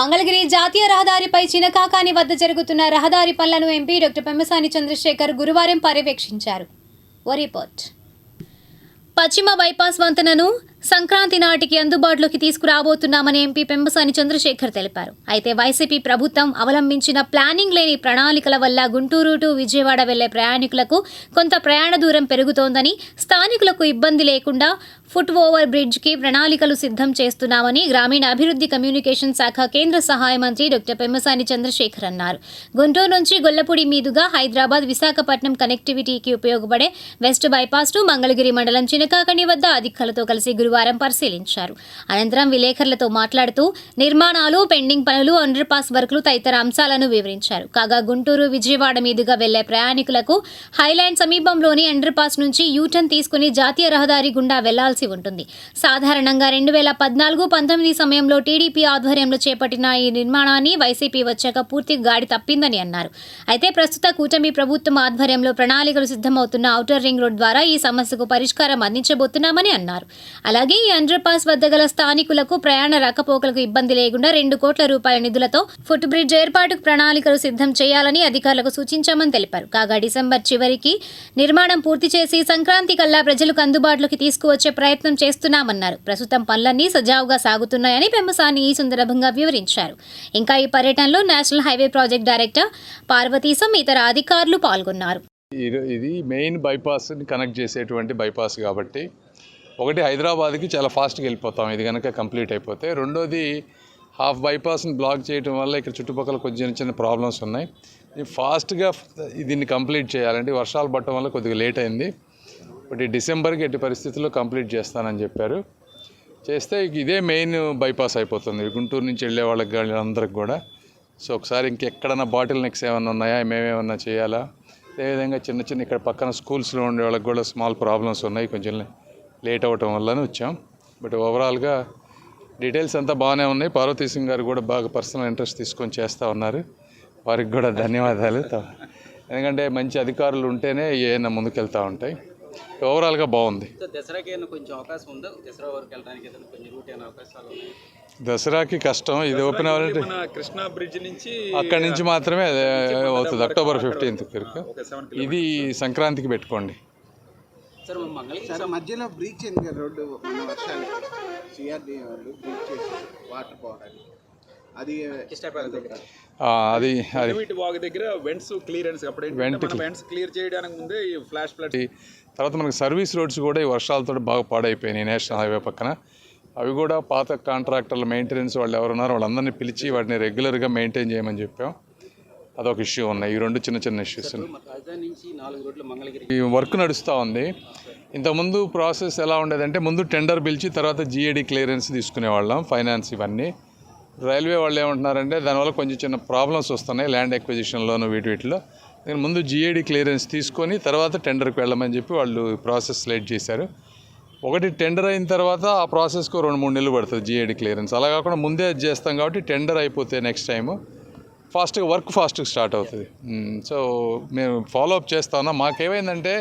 మంగళగిరి జాతీయ రహదారిపై చినకాకాని వద్ద జరుగుతున్న రహదారి పనులను ఎంపీ డాక్టర్ పెమ్మసాని చంద్రశేఖర్ గురువారం పర్యవేక్షించారు. ఓ రిపోర్ట్. పశ్చిమ బైపాస్ వంతెనను సంక్రాంతి నాటికి అందుబాటులోకి తీసుకురాబోతున్నామని ఎంపీ పెంబసాని చంద్రశేఖర్ తెలిపారు. అయితే వైసీపీ ప్రభుత్వం అవలంబించిన ప్లానింగ్ లేని ప్రణాళికల వల్ల గుంటూరు టు విజయవాడ వెళ్ళే ప్రయాణికులకు కొంత ప్రయాణ దూరం పెరుగుతోందని స్థానికులకు ఇబ్బంది లేకుండా ఫుట్ ఓవర్ బ్రిడ్జ్కి ప్రణాళికలు సిద్ధం చేస్తున్నామని గ్రామీణ అభివృద్ధి కమ్యూనికేషన్ శాఖ కేంద్ర సహాయ మంత్రి డాక్టర్ పెమ్మసాని చంద్రశేఖర్ అన్నారు. గుంటూరు నుంచి గొల్లపూడి మీదుగా హైదరాబాద్ విశాఖపట్నం కనెక్టివిటీకి ఉపయోగపడే వెస్ట్ బైపాస్ టు మంగళగిరి మండలం చినకాకణి వద్ద అధికారులతో కలిసి గురు గురువారం పరిశీలించారు. అనంతరం విలేకరులతో మాట్లాడుతూ నిర్మాణాలు పెండింగ్ పనులు అండర్ పాస్ వర్కులు తదితర అంశాలను వివరించారు. కాగా గుంటూరు విజయవాడ మీదుగా వెళ్ళే ప్రయాణికులకు హైలాండ్ సమీపంలోని అండర్ పాస్ నుంచి యూటర్న్ తీసుకుని జాతీయ రహదారి గుండా వెళ్ళాల్సి ఉంటుంది. సాధారణంగా రెండు వేల పద్నాలుగు పంతొమ్మిది సమయంలో టీడీపీ ఆధ్వర్యంలో చేపట్టిన ఈ నిర్మాణాన్ని వైసీపీ వచ్చాక పూర్తి గాడి తప్పిందని అన్నారు. అయితే ప్రస్తుత కూటమి ప్రభుత్వం ఆధ్వర్యంలో ప్రణాళికలు సిద్ధమవుతున్న ఔటర్ రింగ్ రోడ్ ద్వారా ఈ సమస్యకు పరిష్కారం అందించబోతున్నామని అన్నారు. అలా అలాగే ఈ అండర్ పాస్ వద్ద గల స్థానికులకు ప్రయాణ రాకపోకలకు ఇబ్బంది లేకుండా రెండు కోట్ల రూపాయల నిధులతో ఫుట్ బ్రిడ్జ్ ఏర్పాటుకు ప్రణాళికలు సిద్ధం చేయాలని అధికారులకు సూచించామని తెలిపారు. కాగా డిసెంబర్ చివరికి నిర్మాణం పూర్తి చేసి సంక్రాంతి కల్లా ప్రజలకు అందుబాటులోకి తీసుకువచ్చే ప్రయత్నం చేస్తున్నామన్నారు. ప్రస్తుతం పనులన్నీ సజావుగా సాగుతున్నాయని పెంబసాని ఈ సందర్భంగా వివరించారు. ఇంకా ఈ పర్యటనలో నేషనల్ హైవే ప్రాజెక్ట్ డైరెక్టర్ పార్వతీసం ఇతర అధికారులు పాల్గొన్నారు. ఇది మెయిన్ బైపాస్ని కనెక్ట్ చేసేటువంటి బైపాస్ కాబట్టి ఒకటి హైదరాబాద్కి చాలా ఫాస్ట్గా వెళ్ళిపోతాం. ఇది కనుక కంప్లీట్ అయిపోతే. రెండోది హాఫ్ బైపాస్ని బ్లాక్ చేయడం వల్ల ఇక్కడ చుట్టుపక్కల కొంచెం చిన్న చిన్న ప్రాబ్లమ్స్ ఉన్నాయి. ఇది ఫాస్ట్గా దీన్ని కంప్లీట్ చేయాలంటే వర్షాలు పట్టడం వల్ల కొద్దిగా లేట్ అయింది. ఒకటి డిసెంబర్కి ఎట్టి పరిస్థితుల్లో కంప్లీట్ చేస్తానని చెప్పారు. చేస్తే ఇదే మెయిన్ బైపాస్ అయిపోతుంది. గుంటూరు నుంచి వెళ్ళే వాళ్ళకి కానీ అందరికి కూడా. సో ఒకసారి ఇంకెక్కడన్నా బాటిల్ నెక్స్ ఏమైనా ఉన్నాయా? మేమేమన్నా చేయాలా? అదేవిధంగా చిన్న చిన్న ఇక్కడ పక్కన స్కూల్స్లో ఉండే వాళ్ళకి కూడా స్మాల్ ప్రాబ్లమ్స్ ఉన్నాయి. కొంచెం లేట్ అవ్వటం వల్లనే వచ్చాం. బట్ ఓవరాల్గా డీటెయిల్స్ అంతా బాగానే ఉన్నాయి. పార్వతీ సింగ్ గారు కూడా బాగా పర్సనల్ ఇంట్రెస్ట్ తీసుకొని చేస్తూ ఉన్నారు. వారికి కూడా ధన్యవాదాలు. ఎందుకంటే మంచి అధికారులు ఉంటేనే ఏమైనా ముందుకెళ్తూ ఉంటాయి. ఓవరాల్గా బాగుంది. దసరాకి ఏమైనా కొంచెం అవకాశం ఉందా? దసరా వరకు వెళ్ళడానికి ఏదైనా కొంచెం రూట్ ఏమైనా అవకాశాలు ఉన్నాయి? దసరాకి కష్టం. ఇది ఓపెన్ అవ్వాలంటే కృష్ణా బ్రిడ్జ్ నుంచి అక్కడి నుంచి మాత్రమే అదే అవుతుంది అక్టోబర్ ఫిఫ్టీన్త్ ఇది సంక్రాంతికి పెట్టుకోండి. సార్ మంగళగిరి సార్ మధ్యలో బ్రీచ్ అయింది కదా రోడ్డు మన వర్షానికి. సిఆర్డి వాళ్ళు బ్రీచ్ చేసి వాటర్ పోవడానికి. అది దగ్గర. ఆ, అది అది. వీటి వాగ్ దగ్గర వెంట్స్ క్లియరెన్స్ అప్పుడు వెంట్స్ క్లియర్ చేయడానికి ముందే ఈ ఫ్లాష్ ఫ్లడ్ తర్వాత మనకి సర్వీస్ రోడ్స్ కూడా ఈ వర్షాలతో బాగా పాడైపోయినాయి నేషనల్ హైవే పక్కన. అవి కూడా పాత కాంట్రాక్టర్ల మెయింటెనెన్స్ వాళ్ళు ఎవరున్నారో వాళ్ళందరినీ పిలిచి వాటిని రెగ్యులర్గా మెయింటైన్ చేయమని చెప్పాం. అదొక ఇష్యూ ఉన్నాయి. ఈ రెండు చిన్న చిన్న ఇష్యూస్ ఈ వర్క్ నడుస్తూ ఉంది. ఇంతకుముందు ప్రాసెస్ ఎలా ఉండేదంటే ముందు టెండర్ పిలిచి తర్వాత జిఏడి క్లియరెన్స్ తీసుకునేవాళ్ళం ఫైనాన్స్ ఇవన్నీ. రైల్వే వాళ్ళు ఏమంటున్నారంటే దానివల్ల కొంచెం చిన్న ప్రాబ్లమ్స్ వస్తున్నాయి ల్యాండ్ ఎక్విజిషన్లోను వీటి వీటిలో. నేను ముందు జిఏడి క్లియరెన్స్ తీసుకొని తర్వాత టెండర్కి వెళ్ళమని చెప్పి వాళ్ళు ప్రాసెస్ లేట్ చేశారు. ఒకటి టెండర్ అయిన తర్వాత ఆ ప్రాసెస్కు రెండు మూడు నెలలు పడుతుంది జిఏడి క్లియరెన్స్. అలా కాకుండా ముందే అది చేస్తాం కాబట్టి టెండర్ అయిపోతే నెక్స్ట్ టైము ఫాస్ట్గా వర్క్ ఫాస్ట్గా స్టార్ట్ అవుతుంది. సో మేము ఫాలో అప్ చేస్తా ఉన్నాం మాకేమైందంటే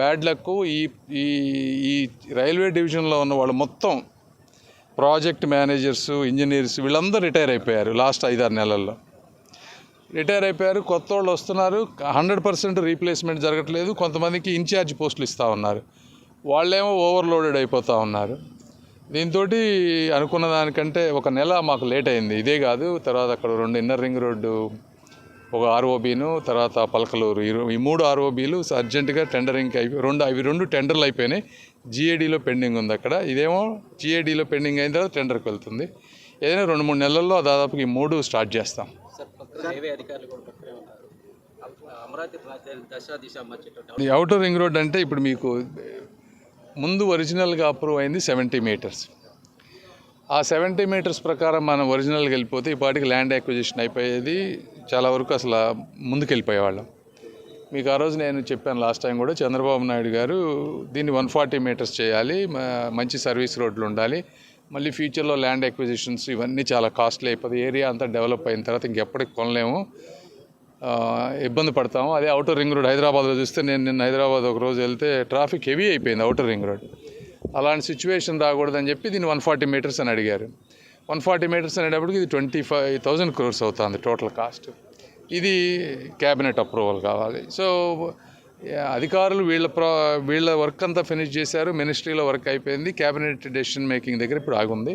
బ్యాడ్ లక్ ఈ ఈ ఈ రైల్వే డివిజన్లో ఉన్న వాళ్ళు మొత్తం ప్రాజెక్ట్ మేనేజర్స్ ఇంజనీర్స్ వీళ్ళందరూ రిటైర్ అయిపోయారు లాస్ట్ ఐదారు నెలల్లో. రిటైర్ అయిపోయారు కొత్త వాళ్ళు వస్తున్నారు హండ్రెడ్ పర్సెంట్ రీప్లేస్మెంట్ జరగట్లేదు కొంతమందికి ఇన్ఛార్జ్ పోస్టులు ఇస్తూ ఉన్నారు. వాళ్ళేమో ఓవర్లోడెడ్ అయిపోతూ ఉన్నారు. దీంతో అనుకున్న దానికంటే ఒక నెల మాకు లేట్ అయింది. ఇదే కాదు తర్వాత అక్కడ రెండు ఇన్నర్ రింగ్ రోడ్డు ఒక ఆర్ఓబీను తర్వాత పలకలూరు. ఈ మూడు ఆర్ఓబీలు అర్జెంటుగా టెండరింగ్కి అయిపోయి రెండు అవి రెండు టెండర్లు అయిపోయినాయి. జిఏడీలో పెండింగ్ ఉంది అక్కడ. ఇదేమో జిఏడీలో పెండింగ్ అయిన తర్వాత టెండర్కి వెళ్తుంది. ఏదైనా రెండు మూడు నెలల్లో దాదాపు ఈ మూడు స్టార్ట్ చేస్తాం. ఈ అవుటర్ రింగ్ రోడ్ అంటే ఇప్పుడు మీకు ముందు ఒరిజినల్గా అప్రూవ్ అయింది సెవెంటీ మీటర్స్ ఆ సెవెంటీ మీటర్స్ ప్రకారం మనం ఒరిజినల్గా వెళ్ళిపోతే ఈ పాటికి ల్యాండ్ అక్విజిషన్ అయిపోయేది చాలా వరకు అసలు ముందుకెళ్ళిపోయేవాళ్ళం. మీకు ఆ రోజు నేను చెప్పాను లాస్ట్ టైం కూడా చంద్రబాబు నాయుడు గారు దీన్ని వన్ ఫార్టీ మీటర్స్ చేయాలి మంచి సర్వీస్ రోడ్లు ఉండాలి మళ్ళీ ఫ్యూచర్లో ల్యాండ్ అక్విజిషన్స్ ఇవన్నీ చాలా కాస్ట్లీ అయిపోతుంది ఏరియా అంతా డెవలప్ అయిన తర్వాత ఇంకెప్పటికి కొనలేము. ఇబ్బంది పడతాము. అదే అవుటర్ రింగ్ రోడ్ హైదరాబాద్లో చూస్తే నేను నిన్న హైదరాబాద్ ఒక రోజు వెళ్తే ట్రాఫిక్ హెవీ అయిపోయింది అవుటర్ రింగ్ రోడ్. అలాంటి సిచ్యువేషన్ రాకూడదని చెప్పి దీన్ని వన్ ఫార్టీ మీటర్స్ అని అడిగారు. వన్ ఫార్టీ మీటర్స్ అనేటప్పటికి ఇది ట్వంటీ ఫైవ్ థౌజండ్ క్రోర్స్ అవుతుంది టోటల్ కాస్ట్. ఇది క్యాబినెట్ అప్రూవల్ కావాలి. సో అధికారులు వీళ్ళ ప్రా వీళ్ళ వర్క్ అంతా ఫినిష్ చేశారు. మినిస్ట్రీలో వర్క్ అయిపోయింది. క్యాబినెట్ డెసిషన్ మేకింగ్ దగ్గర ఇప్పుడు ఆగుంది.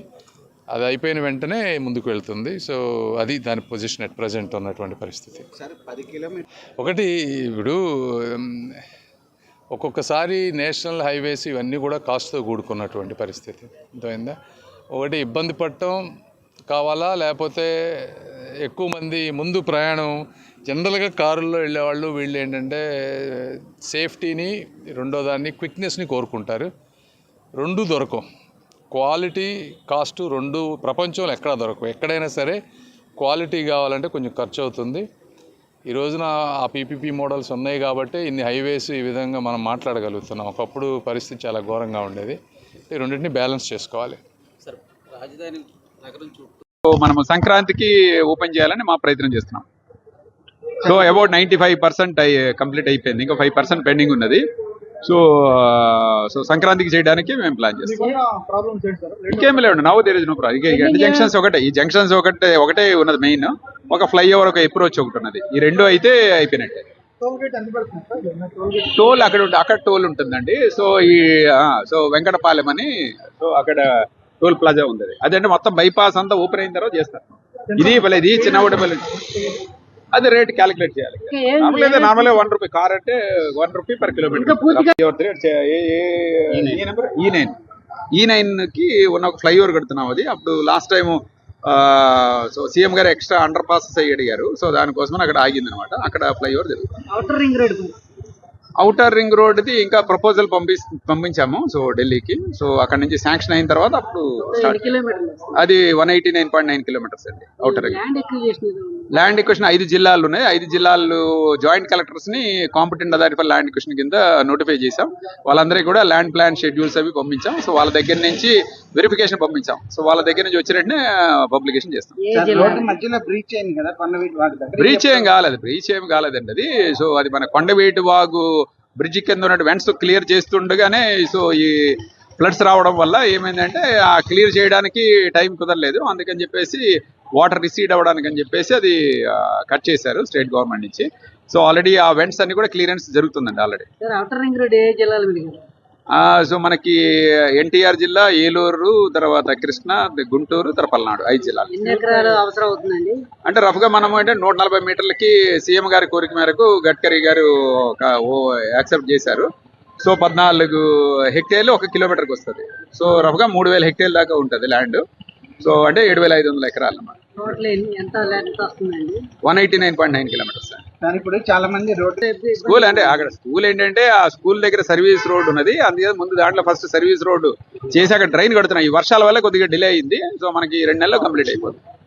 అది అయిపోయిన వెంటనే ముందుకు వెళ్తుంది. సో అది దాని పొజిషన్ ఎట్ ప్రజెంట్ ఉన్నటువంటి పరిస్థితి. ఒకటి ఇప్పుడు ఒక్కొక్కసారి నేషనల్ హైవేస్ ఇవన్నీ కూడా కాస్ట్తో కూడుకున్నటువంటి పరిస్థితి. అర్థమైందా? ఒకటి ఇబ్బంది పడటం కావాలా? లేకపోతే ఎక్కువ మంది ముందు ప్రయాణం జనరల్గా కారుల్లో వెళ్ళేవాళ్ళు వీళ్ళు ఏంటంటే సేఫ్టీని రెండో దాన్ని క్విక్నెస్ని కోరుకుంటారు. రెండు దొరకవు. క్వాలిటీ కాస్ట్ రెండు ప్రపంచంలో ఎక్కడ దొరకవు. ఎక్కడైనా సరే క్వాలిటీ కావాలంటే కొంచెం ఖర్చు అవుతుంది ఈ రోజున ఆ పీపీపీ మోడల్స్ ఉన్నాయి కాబట్టి ఇన్ని హైవేస్ ఈ విధంగా మనం మాట్లాడగలుగుతున్నాం. ఒకప్పుడు పరిస్థితి చాలా ఘోరంగా ఉండేది. ఈ రెండింటిని బ్యాలెన్స్ చేసుకోవాలి. సార్ రాజధాని నగరం చుట్టూ సో మనము సంక్రాంతికి ఓపెన్ చేయాలని మా ప్రయత్నం చేస్తున్నాం. So about ninety five percent complete అయిపోయింది. ఇంకా ఫైవ్ పర్సెంట్ పెండింగ్ ఉన్నది. సో సో సంక్రాంతికి చేయడానికి మేము ప్లాన్ చేస్తాం. ఇంకేం లేవు నవ్వు తెలియదు నో ప్రాబ్లం ఇక రెండు జంక్షన్స్ ఒకటే. ఈ జంక్షన్స్ ఒకటే ఒకటే ఉన్నది మెయిన్ ఒక ఫ్లైఓవర్ ఒక అప్రోచ్ ఒకటి ఉన్నది. ఈ రెండు అయితే అయిపోయినట్టే. టోల్ అక్కడ ఉంట- అక్కడ టోల్ ఉంటుందండి. సో ఈ ఆ, సో వెంకటపాలెం అని సో అక్కడ టోల్ ప్లాజా ఉంది అది. అదంటే మొత్తం బైపాస్ అంతా ఓపెన్ అయిన తర్వాత చేస్తారు. ఇది ఇది చిన్నగూడెపల్లి అది రేట్ క్యాలిక్యులేట్ చేయాలి. నార్మల్ అయితే నార్మల్ వన్ రూపీ కార్ అంటే వన్ రూపీ పర్ కిలోమీటర్ ఈ నైన్ ఈ నైన్కి ఉన్న ఒక ఫ్లైఓవర్ కడుతున్నాం అది. అప్పుడు లాస్ట్ టైం సో సీఎం గారు ఎక్స్ట్రా అండర్ పాసెస్ అయ్యి అడిగారు. సో దానికోసం అక్కడ ఆగింది అనమాట అక్కడ ఫ్లైఓవర్ జరుగుతుంది. Outer ring road outer ring రోడ్ది ఇంకా ప్రపోజల్ పంపి పంపించాము. సో ఢిల్లీకి. సో అక్కడ నుంచి శాంక్షన్ అయిన తర్వాత అప్పుడు అది one eighty nine point nine kilometres అండి అవుటర్ రింగ్ ల్యాండ్ ఎక్వేషన్ ఐదు జిల్లాలు ఉన్నాయి. ఐదు జిల్లాలు joint కలెక్టర్స్ని competent authority for land acquisition కింద నోటిఫై చేశాం. వాళ్ళందరికీ కూడా ల్యాండ్ ప్లాన్ షెడ్యూల్స్ అవి పంపించాం. సో వాళ్ళ దగ్గర నుంచి వెరిఫికేషన్ పంపించాం. సో వాళ్ళ దగ్గర నుంచి వచ్చినట్టే పబ్లికేషన్ చేస్తాం. బ్రీచ్ అయింది కదా కొండవీటి వాటి దగ్గర. బ్రీచ్ ఏం కాలేదు బ్రీచ్ ఏం కాలేదండి అది. సో అది మన కొండవీటి వాగు బ్రిడ్జి కింద ఉన్న వెంట్స్ క్లియర్ చేస్తుండగానే సో ఈ ఫ్లడ్స్ రావడం వల్ల ఏమైందంటే ఆ క్లియర్ చేయడానికి టైం కుదరలేదు. అందుకని చెప్పేసి వాటర్ రిసీడ్ అవ్వడానికి అని చెప్పేసి అది కట్ చేశారు స్టేట్ గవర్నమెంట్ నుంచి. సో ఆల్రెడీ ఆ వెంట్స్ అన్ని కూడా క్లియరెన్స్ జరుగుతుందండి ఆల్రెడీ సో మనకి ఎన్టీఆర్ జిల్లా ఏలూరు తర్వాత కృష్ణ గుంటూరు తర్వాత పల్నాడు ఐదు జిల్లాలు. అంటే రఫ్గా మనం అంటే నూట నలభై మీటర్లకి సీఎం గారి కోరిక మేరకు గడ్కరీ గారు యాక్సెప్ట్ చేశారు. సో పద్నాలుగు హెక్టేర్లు ఒక కిలోమీటర్కి వస్తుంది. సో రఫ్గా మూడు వేల హెక్టేర్ల దాకా ఉంటుంది ల్యాండ్. సో అంటే ఏడు వేల ఐదు వందల ఎకరాలు అన్నమాట. టోటల్ ఎన్ని- ఎంత లెంత్ వస్తుందండి? One eighty nine point nine kilometres ఇప్పుడు చాలా మంది రోడ్డు స్కూల్ అంటే అక్కడ స్కూల్ ఏంటంటే ఆ స్కూల్ దగ్గర సర్వీస్ రోడ్ ఉన్నది. అందుకే ముందు దాంట్లో ఫస్ట్ సర్వీస్ రోడ్ చేసి అక్కడ డ్రైన్ కడుతున్నాయి ఈ వర్షాల వల్ల కొద్దిగా డిలే అయింది. సో మనకి రెండు నెలల్లో కంప్లీట్ అయిపోతుంది.